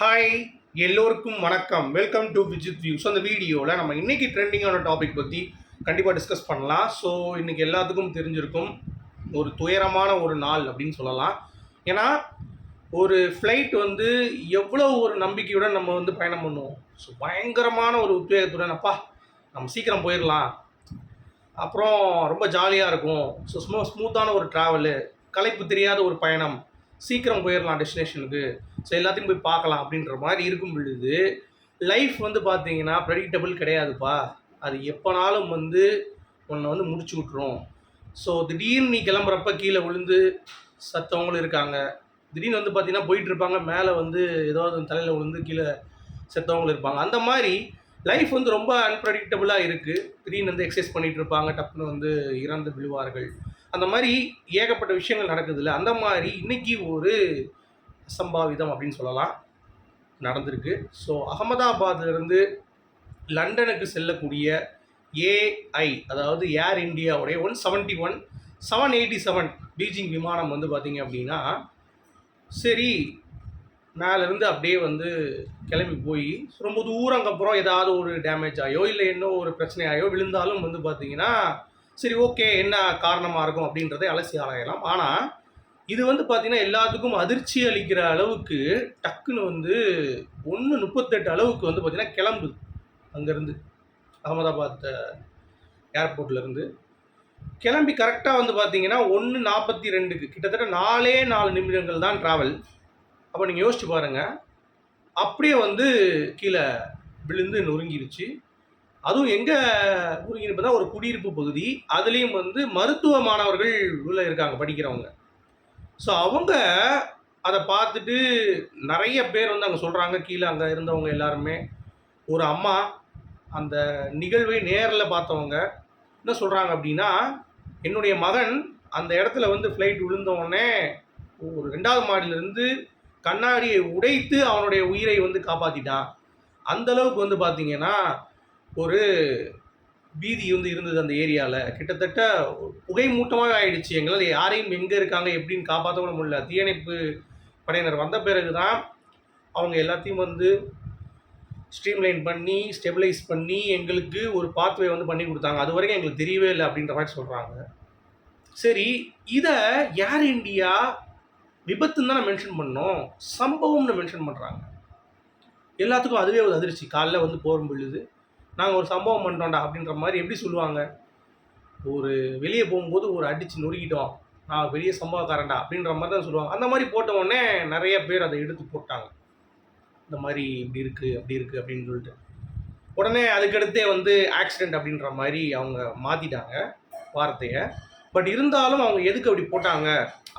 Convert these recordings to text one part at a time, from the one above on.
Hi எல்லோருக்கும் வணக்கம். Welcome to Vijith view so அந்த வீடியோவில் நம்ம இன்றைக்கி ட்ரெண்டிங்கான டாபிக் பற்றி கண்டிப்பாக டிஸ்கஸ் பண்ணலாம். ஸோ இன்றைக்கி எல்லாத்துக்கும் தெரிஞ்சிருக்கும் ஒரு துயரமான ஒரு நாள் அப்படின்னு சொல்லலாம். ஏன்னா ஒரு ஃப்ளைட் வந்து எவ்வளோ ஒரு நம்பிக்கையுடன் நம்ம வந்து பயணம் பண்ணுவோம். ஸோ பயங்கரமான ஒரு உத்வேகத்துடன் அப்பா நம்ம சீக்கிரம் போயிடலாம் அப்புறம் ரொம்ப ஜாலியாக இருக்கும். ஸோ ஸ்மூ ஸ்மூத்தான ஒரு ட்ராவலு களைப்பு தெரியாத ஒரு பயணம். சீக்கிரம் போயிடலாம் டெஸ்டினேஷனுக்கு. ஸோ எல்லாத்தையும் போய் பார்க்கலாம் அப்படின்ற மாதிரி இருக்கும் பொழுது லைஃப் வந்து பார்த்தீங்கன்னா ப்ரெடிக்டபிள் கிடையாதுப்பா. அது எப்போனாலும் வந்து உன்னை வந்து முடிச்சு விட்ரும் ஸோ திடீர்னு நீ கிளம்புறப்ப கீழே விழுந்து சத்தவங்களும் இருக்காங்க. திடீர்னு வந்து பார்த்தீங்கன்னா போயிட்டு இருப்பாங்க. மேலே வந்து ஏதாவது தலையில் விழுந்து கீழே செத்தவங்களும் இருப்பாங்க. அந்த மாதிரி லைஃப் வந்து ரொம்ப அன்பிரடிக்டபுளாக இருக்குது திடீர்னு வந்து எக்ஸசைஸ் பண்ணிகிட்டு இருப்பாங்க. டப்புன்னு வந்து இறந்து விழுவார்கள். அந்த மாதிரி ஏகப்பட்ட விஷயங்கள் நடக்குது இல்லை அந்த மாதிரி இன்னைக்கு ஒரு அசம்பாவிதம் அப்படின்னு சொல்லலாம். நடந்திருக்கு. ஸோ அகமதாபாத்லேருந்து லண்டனுக்கு செல்லக்கூடிய ஏஐ அதாவது ஏர் இந்தியாவுடைய one seventy one seven eighty seven Beijing விமானம் வந்து பார்த்தீங்க அப்படின்னா சரி மேலேருந்து அப்படியே வந்து கிளம்பி போய் ரொம்ப தூரங்கப்புறம் ஏதாவது ஒரு டேமேஜ் ஆயோ இல்லை என்ன ஒரு பிரச்சனையாயோ விழுந்தாலும் வந்து பார்த்தீங்கன்னா சரி ஓகே என்ன காரணமாக இருக்கும் அப்படின்றதை அலசி ஆராயலாம். ஆனால் இது வந்து பார்த்தீங்கன்னா எல்லாத்துக்கும் அதிர்ச்சி அளிக்கிற அளவுக்கு டக்குன்னு வந்து ஒன்று முப்பத்தெட்டு அளவுக்கு வந்து பார்த்தீங்கன்னா கிளம்புது. அங்கேருந்து அகமதாபாத் ஏர்போர்ட்லேருந்து கிளம்பி கரெக்டாக வந்து பார்த்தீங்கன்னா ஒன்று நாற்பத்தி ரெண்டுக்கு கிட்டத்தட்ட நாலே நாலு நிமிடங்கள் தான் ட்ராவல் அப்போ நீங்கள் யோசிச்சு பாருங்கள் அப்படியே வந்து கீழே விழுந்து நொறுங்கிருச்சு. அதுவும் எங்கே நொறுங்கின்னு பார்த்தா ஒரு குடியிருப்பு பகுதி. அதுலேயும் வந்து மருத்துவ மாணவர்கள் உள்ள இருக்காங்க படிக்கிறவங்க. ஸோ அவங்க அதை பார்த்துட்டு நிறைய பேர் வந்து அங்கே சொல்கிறாங்க கீழே அங்கே இருந்தவங்க எல்லாருமே. ஒரு அம்மா அந்த நிகழ்வை நேரில் பார்த்தவங்க என்ன சொல்கிறாங்க அப்படின்னா என்னுடைய மகன் அந்த இடத்துல வந்து ஃப்ளைட் விழுந்தவுடனே ஒரு ரெண்டாவது மாடியிலேருந்து கண்ணாடியை உடைத்து அவனுடைய உயிரை வந்து காப்பாற்றிட்டான் அந்த அளவுக்கு வந்து பார்த்தீங்கன்னா ஒரு பீதி வந்து இருந்தது அந்த ஏரியாவில் கிட்டத்தட்ட புகை மூட்டமாக ஆயிடுச்சு எங்களால். யாரையும் எங்கே இருக்காங்க எப்படின்னு காப்பாற்ற முடியல. தீயணைப்பு படையினர் வந்த பிறகு தான் அவங்க எல்லாத்தையும் வந்து ஸ்ட்ரீம்லைன் பண்ணி ஸ்டெபிலைஸ் பண்ணி எங்களுக்கு ஒரு பாத்வே வந்து பண்ணி கொடுத்தாங்க. அது வரைக்கும் எங்களுக்கு தெரியவே இல்லை அப்படின்ற மாதிரி சொல்கிறாங்க சரி இதை ஏர் இந்தியா விபத்துன்னு தானே மென்ஷன் பண்ணோம். சம்பவம்னு மென்ஷன் பண்ணுறாங்க எல்லாத்துக்கும் அதுவே ஒரு அதிர்ச்சி. காலைல வந்து போகும் பொழுது நாங்கள் ஒரு சம்பவம் பண்ணிட்டோம்டா அப்படின்ற மாதிரி எப்படி சொல்லுவாங்க? ஒரு வெளியே போகும்போது ஒரு அடித்து நொறுக்கிட்டோம். நான் பெரிய சம்பவக்காரன்டா அப்படின்ற மாதிரி தான் சொல்லுவாங்க. அந்த மாதிரி போட்ட உடனே நிறைய பேர் அதை எடுத்து போட்டாங்க. இந்த மாதிரி இப்படி இருக்குது அப்படி இருக்குது அப்படின்னு சொல்லிட்டு. உடனே அதுக்கடுத்தே வந்து ஆக்சிடெண்ட் அப்படின்ற மாதிரி அவங்க மாற்றிட்டாங்க வார்த்தையை. பட் இருந்தாலும் அவங்க எதுக்கு அப்படி போட்டாங்க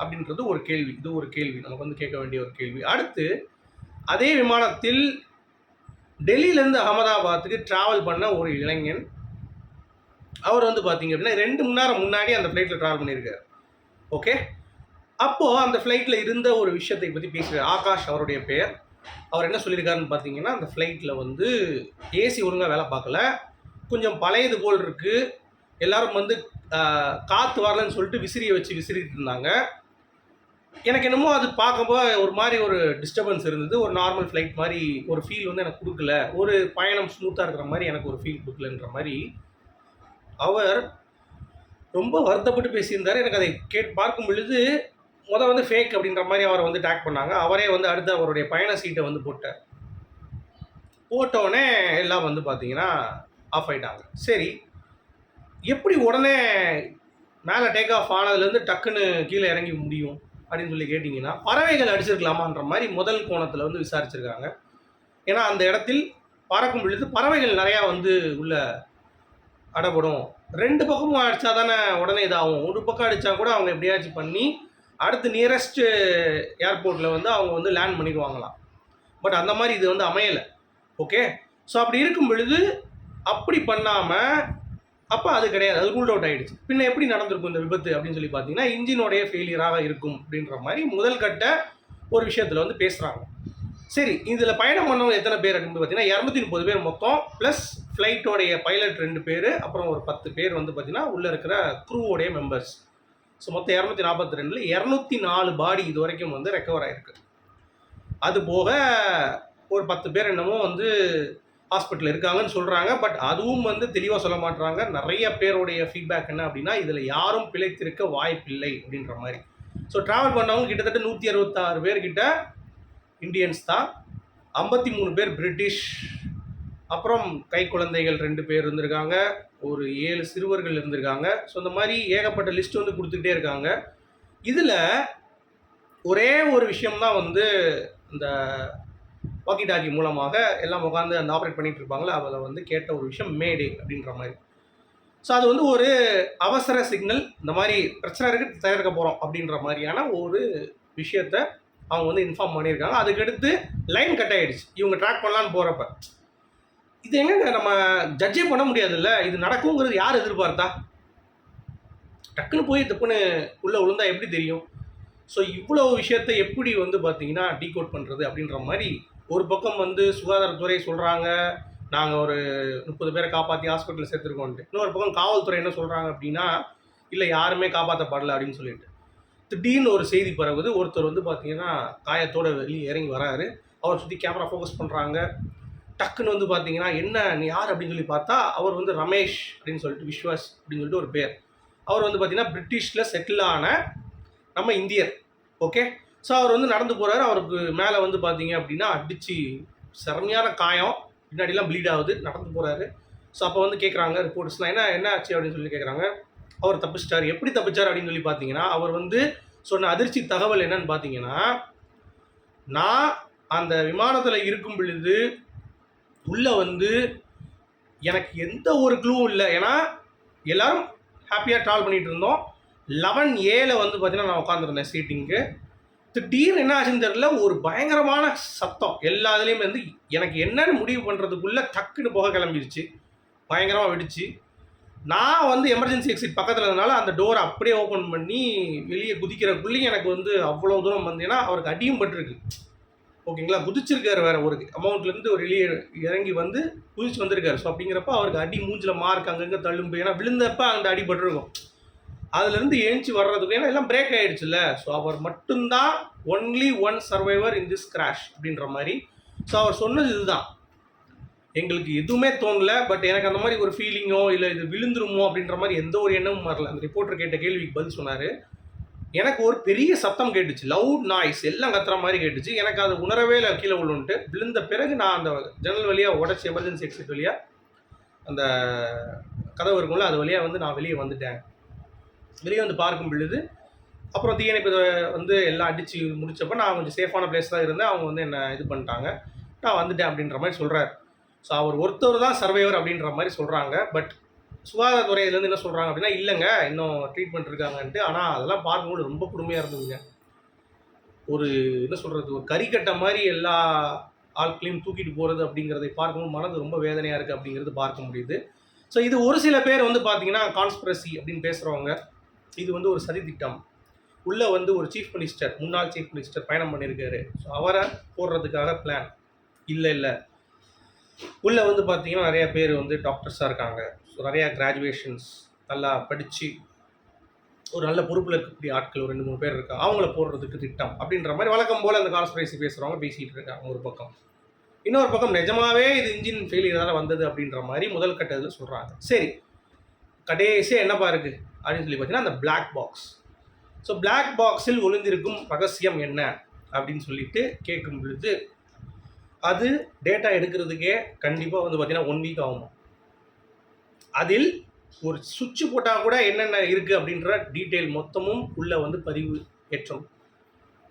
அப்படின்றது ஒரு கேள்வி. இது ஒரு கேள்வி. நமக்கு வந்து கேட்க வேண்டிய ஒரு கேள்வி. அடுத்து அதே விமானத்தில் டெல்லியிலேருந்து அகமதாபாத்துக்கு ட்ராவல் பண்ண ஒரு இளைஞன். அவர் வந்து பார்த்தீங்க அப்படின்னா ரெண்டு மணி நேரம் முன்னாடி அந்த ஃப்ளைட்டில் ட்ராவல் பண்ணியிருக்காரு. ஓகே அப்போது அந்த ஃப்ளைட்டில் இருந்த ஒரு விஷயத்தை பற்றி பேசுகிறார் ஆகாஷ் அவருடைய பெயர். அவர் என்ன சொல்லியிருக்காருன்னு பார்த்தீங்கன்னா அந்த ஃப்ளைட்டில் வந்து ஏசி ஒழுங்காக வேலை பார்க்கல. கொஞ்சம் பழையது போல் இருக்குது எல்லோரும் வந்து காற்று வரலன்னு சொல்லிட்டு விசிறியை வச்சு விசிறிட்டு இருந்தாங்க. எனக்கு என்னமோ அது பார்க்கும்போது ஒரு மாதிரி ஒரு டிஸ்டர்பன்ஸ் இருந்தது. ஒரு நார்மல் ஃப்ளைட் மாதிரி ஒரு ஃபீல் வந்து எனக்கு கொடுக்கல. ஒரு பயணம் ஸ்மூத்தாக இருக்கிற மாதிரி எனக்கு ஒரு ஃபீல் கொடுக்கலன்ற மாதிரி அவர் ரொம்ப வருத்தப்பட்டு பேசியிருந்தார். எனக்கு அதை கேட் பார்க்கும் பொழுது முதல் வந்து ஃபேக் அப்படின்ற மாதிரி அவரை வந்து டேக் பண்ணாங்க. அவரே வந்து அடுத்து அவருடைய பயண சீட்டை வந்து போட்டார். போட்டோடனே எல்லாம் வந்து பார்த்தீங்கன்னா ஆஃப் ஆயிட்டாங்க. சரி எப்படி உடனே மேலே டேக் ஆஃப் ஆனதுலேருந்து டக்குன்னு கீழே இறங்கி முடியும்? அப்படின்னு சொல்லி கேட்டிங்கன்னா பறவைகள் அடிச்சிருக்கலாமான்ற மாதிரி முதல் கோணத்தில் வந்து விசாரிச்சிருக்காங்க. ஏன்னா அந்த இடத்தில் பறக்கும் பொழுது பறவைகள் நிறையா வந்து உள்ள அடப்படும். ரெண்டு பக்கமும் அடித்தா தானே உடனே இதாகும். ஒரு பக்கம் அடித்தா கூட அவங்க எப்படியாச்சும் பண்ணி அடுத்து நியரஸ்ட்டு ஏர்போர்ட்டில் வந்து அவங்க வந்து லேண்ட் பண்ணிடுவாங்களாம். பட் அந்த மாதிரி இது வந்து அமையலை. ஓகே ஸோ அப்படி இருக்கும் பொழுது அப்படி பண்ணாமல் அப்போ அது கிடையாது. அது ரூல் அவுட் ஆகிடுச்சு பின்ன எப்படி நடந்திருக்கும் இந்த விபத்து அப்படின்னு சொல்லி பார்த்தீங்கன்னா இன்ஜினோடைய ஃபெயிலியராக இருக்கும் அப்படின்ற மாதிரி முதல் கட்ட ஒரு விஷயத்தில் வந்து பேசுகிறாங்க சரி இதில் பயணம் பண்ணவங்க எத்தனை பேர் அப்படின்னு பார்த்தீங்கன்னா இரநூத்தி முப்பது பேர் மொத்தம் ப்ளஸ் ஃப்ளைட்டோடைய பைலட் ரெண்டு பேர் அப்புறம் ஒரு பத்து பேர் வந்து பார்த்தீங்கன்னா உள்ளே இருக்கிற க்ரூவோடைய மெம்பர்ஸ் ஸோ மொத்தம் இரநூத்தி நாற்பத்தி ரெண்டில் இரநூத்தி நாலு பாடி இது வரைக்கும் வந்து ரெக்கவர் ஆகிருக்கு அது போக ஒரு பத்து பேர் என்னமோ வந்து ஹாஸ்பிட்டல் இருக்காங்கன்னு சொல்கிறாங்க பட் அதுவும் வந்து தெளிவாக சொல்ல மாட்றாங்க. நிறைய பேருடைய ஃபீட்பேக் என்ன அப்படின்னா இதில் யாரும் பிழைத்திருக்க வாய்ப்பில்லை அப்படின்ற மாதிரி. ஸோ ட்ராவல் பண்ணவங்க கிட்டத்தட்ட நூற்றி அறுபத்தாறு பேர்கிட்ட இந்தியன்ஸ் தான். ஐம்பத்தி மூணு பேர் பிரிட்டிஷ் அப்புறம் கை குழந்தைகள் ரெண்டு பேர் இருந்திருக்காங்க. ஒரு ஏழு சிறுவர்கள் இருந்திருக்காங்க. ஸோ இந்த மாதிரி ஏகப்பட்ட லிஸ்ட் வந்து கொடுத்துக்கிட்டே இருக்காங்க. இதில் ஒரே ஒரு விஷயம்தான் வந்து இந்த வாக்கி டாக்கி மூலமாக எல்லாம் உட்காந்து அந்த ஆப்ரேட் பண்ணிட்டு இருப்பாங்களே அதில் வந்து கேட்ட ஒரு விஷயம் மேடே அப்படின்ற மாதிரி. ஸோ அது வந்து ஒரு அவசர சிக்னல் இந்த மாதிரி பிரச்சனை இருக்கு தயாரிக்க போகிறோம் அப்படின்ற மாதிரியான ஒரு விஷயத்த அவங்க வந்து இன்ஃபார்ம் பண்ணியிருக்காங்க. அதுக்கடுத்து லைன் கட் ஆகிடுச்சு இவங்க ட்ராக் பண்ணலான்னு போகிறப்ப இது எங்க நம்ம ஜட்ஜே பண்ண முடியாதுல்ல? இது நடக்குங்கிறது யார் எதிர்பார்த்தா? டக்குன்னு போய் தப்புன்னு உள்ளே விழுந்தா எப்படி தெரியும்? ஸோ இவ்வளோ விஷயத்தை எப்படி வந்து பார்த்தீங்கன்னா டீகோட் பண்ணுறது அப்படின்ற மாதிரி ஒரு பக்கம் வந்து சுகாதாரத்துறை சொல்கிறாங்க நாங்கள் ஒரு முப்பது பேரை காப்பாற்றி ஹாஸ்பிட்டலில் சேர்த்துருக்கோன்ட்டு இன்னொரு பக்கம் காவல்துறை என்ன சொல்கிறாங்க அப்படின்னா இல்லை யாருமே காப்பாற்றப்படலை அப்படின்னு சொல்லிட்டு. திடீர்னு ஒரு செய்தி பரவுது. ஒருத்தர் வந்து பார்த்தீங்கன்னா காயத்தோட வெளியே இறங்கி வராரு. அவர் சுற்றி கேமரா ஃபோக்கஸ் பண்ணுறாங்க டக்குன்னு வந்து பார்த்தீங்கன்னா என்ன நீ யார்? அப்படின்னு சொல்லி பார்த்தா அவர் வந்து ரமேஷ் அப்படின்னு சொல்லிட்டு விஸ்வாஸ் அப்படின்னு சொல்லிட்டு ஒரு பேர். அவர் வந்து பார்த்தீங்கன்னா பிரிட்டிஷில் செட்டில் ஆன நம்ம இந்தியர். ஓகே? ஸோ அவர் வந்து நடந்து போகிறாரு அவருக்கு மேலே வந்து பார்த்தீங்க அப்படின்னா அடித்து செரமையான காயம். பின்னாடிலாம் ப்ளீட் ஆகுது. நடந்து போகிறாரு ஸோ அப்போ வந்து கேட்குறாங்க ரிப்போர்ட்ஸ்லாம் என்ன என்ன ஆச்சு? அப்படின்னு சொல்லி கேட்குறாங்க அவர் தப்பிச்சிட்டார். எப்படி தப்பிச்சார்? அப்படின்னு சொல்லி பார்த்தீங்கன்னா அவர் வந்து சொன்ன அதிர்ச்சி தகவல் என்னன்னு பார்த்தீங்கன்னா நான் அந்த விமானத்தில் இருக்கும் பொழுது உள்ளே வந்து எனக்கு எந்த ஒரு க்ளூவும் இல்லை. ஏன்னா எல்லோரும் ஹாப்பியாக ட்ராவல் பண்ணிகிட்டு இருந்தோம். லெவன் ஏல வந்து பார்த்தீங்கன்னா நான் உட்காந்துருந்தேன் சீட்டிங்க்கு திடீர்னு என்ன ஆச்சுன்னு தெரியல ஒரு பயங்கரமான சத்தம். எல்லா இதுலேயுமே வந்து எனக்கு என்னன்னு முடிவு பண்ணுறதுக்குள்ளே டக்குன்னு போக கிளம்பிடுச்சு பயங்கரமாக வெடிச்சு. நான் வந்து எமர்ஜென்சி எக்ஸிட் பக்கத்தில் இருந்தனால அந்த டோரை அப்படியே ஓப்பன் பண்ணி வெளியே குதிக்கிறக்குள்ளேயும் எனக்கு வந்து அவ்வளோ தூரம் வந்தேன்னா அவருக்கு அடியும் பட்டிருக்கு. ஓகேங்களா? குதிச்சிருக்காரு வேற ஒரு அமௌண்ட்லேருந்து ஒரு வெளியே இறங்கி வந்து குதிச்சு வந்திருக்காரு. ஸோ அப்படிங்கிறப்ப அவருக்கு அடி மூஞ்சில் மார்க் அங்கங்கே தள்ளும்பு ஏன்னா விழுந்தப்ப அந்த அடி பட்டிருக்கும். அதுலேருந்து ஏஞ்சி வர்றதுக்கு ஏன்னா எல்லாம் பிரேக் ஆகிடுச்சுல்ல ஸோ அவர் மட்டும்தான் only one survivor in this crash அப்படின்ற மாதிரி. ஸோ அவர் சொன்னது இதுதான். எங்களுக்கு எதுவுமே தோணல பட் எனக்கு அந்த மாதிரி ஒரு ஃபீலிங்கோ இல்லை இது விழுந்துருமோ அப்படின்ற மாதிரி எந்த ஒரு எண்ணமும் வரல. அந்த ரிப்போர்ட்டர் கேட்ட கேள்விக்கு பதில் சொன்னார். எனக்கு ஒரு பெரிய சத்தம் கேட்டுச்சு. லவுட் நாய்ஸ் எல்லாம் கத்துற மாதிரி கேட்டுச்சு. எனக்கு அது உணரவே இல்லை கீழே விழுன்ட்டு விழுந்த பிறகு நான் அந்த ஜன்னல் வழியாக உடச்சி எமர்ஜென்சி எக்ஸிட் வழியாக அந்த கதவு இருக்கும்ல அது வழியாக வந்து நான் வெளியே வந்துட்டேன். வெளியே வந்து பார்க்கும் பொழுது அப்புறம் தீயணைப்பு வந்து எல்லாம் அடித்து முடித்தப்போ நான் கொஞ்சம் சேஃபான பிளேஸ் தான் இருந்தேன். அவங்க வந்து என்னை இது பண்ணிட்டாங்க. நான் வந்துட்டேன் அப்படின்ற மாதிரி சொல்கிறார் ஸோ அவர் ஒருத்தர் தான் சர்வைவர் அப்படின்ற மாதிரி சொல்கிறாங்க பட் சுகாதாரத்துறையிலேருந்து என்ன சொல்கிறாங்க அப்படின்னா இல்லைங்க இன்னும் ட்ரீட்மெண்ட் இருக்காங்கன்ட்டு. ஆனால் அதெல்லாம் பார்க்கும்போது ரொம்ப கொடுமையாக இருந்ததுங்க. ஒரு என்ன சொல்கிறது ஒரு கறிக்கட்டை மாதிரி எல்லா ஆட்களையும் தூக்கிட்டு போகிறது அப்படிங்கிறதை பார்க்கும்போது மனது ரொம்ப வேதனையாக இருக்குது அப்படிங்கிறது பார்க்க முடியுது. ஸோ இது ஒரு சில பேர் வந்து பார்த்தீங்கன்னா கான்ஸ்பிரசி அப்படின்னு பேசுகிறவங்க இது வந்து ஒரு சதி திட்டம் உள்ளே வந்து ஒரு சீஃப் மினிஸ்டர் முன்னாள் சீஃப் மினிஸ்டர் பயணம் பண்ணியிருக்காரு. ஸோ அவரை போடுறதுக்காக பிளான் இல்லை இல்லை. உள்ளே வந்து பார்த்தீங்கன்னா நிறைய பேர் வந்து டாக்டர்ஸாக இருக்காங்க. ஸோ நிறையா கிராஜுவேஷன்ஸ் நல்லா படித்து ஒரு நல்ல பொறுப்பில் இருக்கக்கூடிய ஆட்கள் ஒரு ரெண்டு மூணு பேர் இருக்கா அவங்கள போடுறதுக்கு திட்டம் அப்படின்ற மாதிரி வழக்கம் போல் அந்த கான்ஸ்பிரசி பேசுகிறவங்க பேசிகிட்டு இருக்காங்க ஒரு பக்கம். இன்னொரு பக்கம் நிஜமாவே இது இன்ஜின் ஃபெயிலியரால் வந்தது அப்படின்ற மாதிரி முதல் கட்டத்தில் சொல்கிறாங்க சரி கடைசியாக என்னப்பா இருக்குது அப்படின்னு சொல்லி பார்த்தீங்கன்னா அந்த பிளாக் பாக்ஸ் ஸோ பிளாக் பாக்ஸில் ஒளிந்திருக்கும் ரகசியம் என்ன? அப்படின்னு சொல்லிட்டு கேட்கும் பொழுது அது டேட்டா எடுக்கிறதுக்கே கண்டிப்பாக வந்து பார்த்தீங்கன்னா ஒன் வீக் ஆகும்? அதில் ஒரு சுவிட்சு போட்டால் கூட என்னென்ன இருக்குது அப்படின்ற டீட்டெயில் மொத்தமும் உள்ளே வந்து பதிவு ஏற்றம்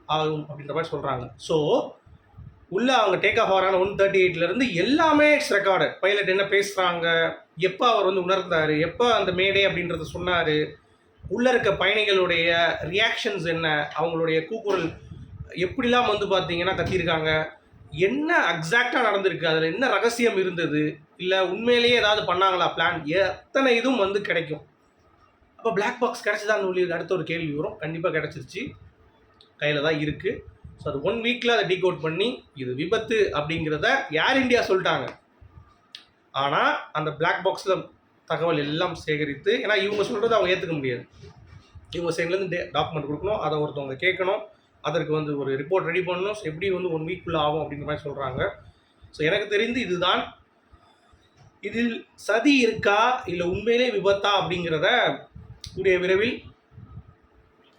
ஆகும் அப்படின்ற மாதிரி சொல்கிறாங்க ஸோ உள்ளே அவங்க டேக் ஆஃப் ஆகிறாங்க ஒன் தேர்ட்டி எயிட்லேருந்து எல்லாமே இட்ஸ் ரெக்கார்டு பைலட் என்ன பேசுகிறாங்க எப்போ அவர் வந்து உணர்ந்தார்? எப்போ அந்த மேடே அப்படின்றத சொன்னார்? உள்ளே இருக்க பயணிகளுடைய ரியாக்ஷன்ஸ் என்ன? அவங்களுடைய கூக்குரல் எப்படிலாம் வந்து பார்த்தீங்கன்னா கத்தியிருக்காங்க என்ன எக்ஸாக்டாக நடந்திருக்கு? அதில் என்ன ரகசியம் இருந்தது? இல்லை உண்மையிலேயே ஏதாவது பண்ணாங்களா பிளான் எத்தனை இதுவும் வந்து கிடைக்கும். அப்போ பிளாக் பாக்ஸ் கிடச்சிதான் சொல்லி அடுத்த ஒரு கேள்வி வரும். கண்டிப்பாக கிடச்சிருச்சு. கையில் தான் இருக்குது ஸோ அது ஒன் வீக்கில் அதை டீகோட் பண்ணி இது விபத்து அப்படிங்கிறத ஏர் இந்தியா சொல்லிட்டாங்க. ஆனால் அந்த பிளாக் பாக்ஸில் தகவல் எல்லாம் சேகரித்து ஏன்னா இவங்க சொல்கிறத அவங்க ஏற்றுக்க முடியாது. இவங்க சைட்லேருந்து டே டாக்குமெண்ட் கொடுக்கணும் அதை ஒருத்தவங்க கேட்கணும் அதற்கு வந்து ஒரு ரிப்போர்ட் ரெடி பண்ணணும் ஸோ எப்படி வந்து ஒன் வீக்குள்ளே ஆகும் அப்படிங்கிற மாதிரி சொல்கிறாங்க ஸோ எனக்கு தெரிந்து இதுதான். இதில் சதி இருக்கா இல்லை உண்மையிலே விபத்தா அப்படிங்கிறத கூடிய விரைவில்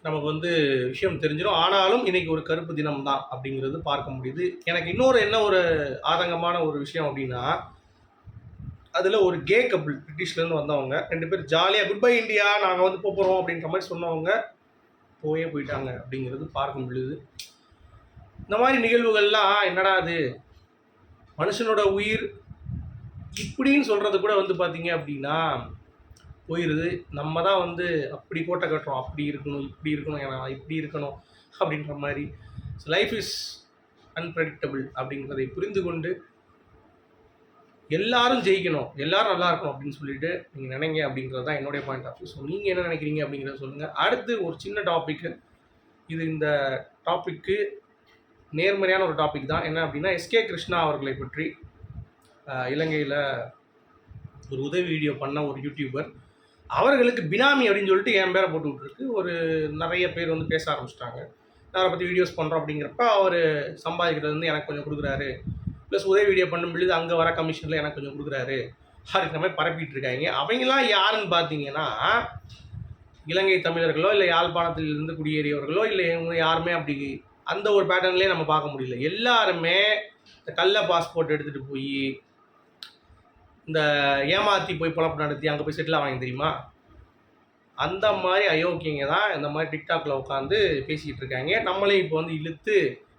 நமக்கு வந்து விஷயம் தெரிஞ்சிடும். ஆனாலும் இன்னைக்கு ஒரு கருப்பு தினம் தான் அப்படிங்கிறது பார்க்க முடியுது. எனக்கு இன்னொரு என்ன ஒரு ஆதங்கமான ஒரு விஷயம் அப்படின்னா அதில் ஒரு கே கபிள் பிரிட்டிஷ்லேருந்து வந்தவங்க. ரெண்டு பேர் ஜாலியாக குட் பை இந்தியா நாங்கள் வந்து போக போகிறோம் அப்படின்ற மாதிரி சொன்னவங்க போயே போயிட்டாங்க அப்படிங்கிறது பார்க்க முடியுது இந்த மாதிரி நிகழ்வுகள்லாம் என்னடா அது? மனுஷனோட உயிர் இப்படின்னு சொல்கிறது கூட வந்து பார்த்தீங்க அப்படின்னா போயிடுது நம்ம தான் வந்து அப்படி கோட்டை கட்டுறோம். அப்படி இருக்கணும் இப்படி இருக்கணும் ஏன்னா இப்படி இருக்கணும் அப்படின்ற மாதிரி. லைஃப் இஸ் அன்பிரடிக்டபிள் அப்படிங்கிறதை புரிந்து கொண்டு எல்லாரும் ஜெயிக்கணும் எல்லாரும் நல்லா இருக்கணும் அப்படின்னு சொல்லிட்டு நீங்கள் நினைங்க அப்படிங்கிறது தான் என்னுடைய பாயிண்ட் ஆஃப் வியூ ஸோ நீங்கள் என்ன நினைக்கிறீங்க அப்படிங்கிறத சொல்லுங்கள் அடுத்து ஒரு சின்ன டாப்பிக்கு இது இந்த டாப்பிக்கு நேர்மறையான ஒரு டாபிக் தான். என்ன அப்படின்னா எஸ்கே கிருஷ்ணா அவர்களை பற்றி இலங்கையில் ஒரு உதவி வீடியோ பண்ண ஒரு யூடியூபர் அவர்களுக்கு பினாமி அப்படின்னு சொல்லிட்டு என் பேரை போட்டு விட்டுருக்கு. ஒரு நிறைய பேர் வந்து பேச ஆரம்பிச்சிட்டாங்க. நான் அவரை பற்றி வீடியோஸ் பண்ணுறோம் அப்படிங்கிறப்ப அவர் சம்பாதிக்கிறது வந்து எனக்கு கொஞ்சம் கொடுக்குறாரு. ப்ளஸ் உதவி வீடியோ பண்ணும் பொழுது அங்கே வர கமிஷனில் எனக்கு கொஞ்சம் கொடுக்குறாரு. அப்படின்ற மாதிரி பரப்பிட்டு இருக்காங்க. அவங்களாம் யாருன்னு பார்த்தீங்கன்னா இலங்கை தமிழர்களோ இல்லை யாழ்ப்பாணத்தில் இருந்து குடியேறியவர்களோ இல்லை இவங்க யாருமே அப்படி அந்த ஒரு பேட்டர்ன்லேயே நம்ம பார்க்க முடியல. எல்லாருமே இந்த கள்ள பாஸ்போர்ட் எடுத்துகிட்டு போய் இந்த ஏமாற்றி போய் பொழப்பு நடத்தி அங்கே போய் செட்டில் ஆவாங்க தெரியுமா? அந்த மாதிரி அயோக்கியங்க தான் இந்த மாதிரி டிக்டாக்ல உட்காந்து பேசிக்கிட்டு இருக்காங்க. நம்மளே இப்போ வந்து இழுத்து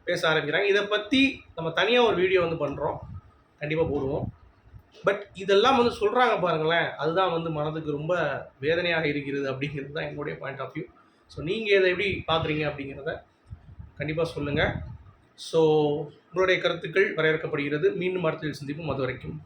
பேச ஆரம்பிக்கிறாங்க. இதை பற்றி நம்ம தனியாக ஒரு வீடியோ வந்து பண்ணுறோம் கண்டிப்பாக போடுவோம். பட் இதெல்லாம் வந்து சொல்கிறாங்க பாருங்களேன். அதுதான் வந்து மனதுக்கு ரொம்ப வேதனையாக இருக்கிறது அப்படிங்கிறது தான் என்னுடைய பாயிண்ட் ஆஃப் வியூ ஸோ நீங்கள் இதை எப்படி பார்க்குறீங்க அப்படிங்கிறத கண்டிப்பாக சொல்லுங்கள் ஸோ உங்களுடைய கருத்துக்கள் வரையறுக்கப்படுகிறது. மீண்டும் அடுத்த சந்திப்பும் அது வரைக்கும்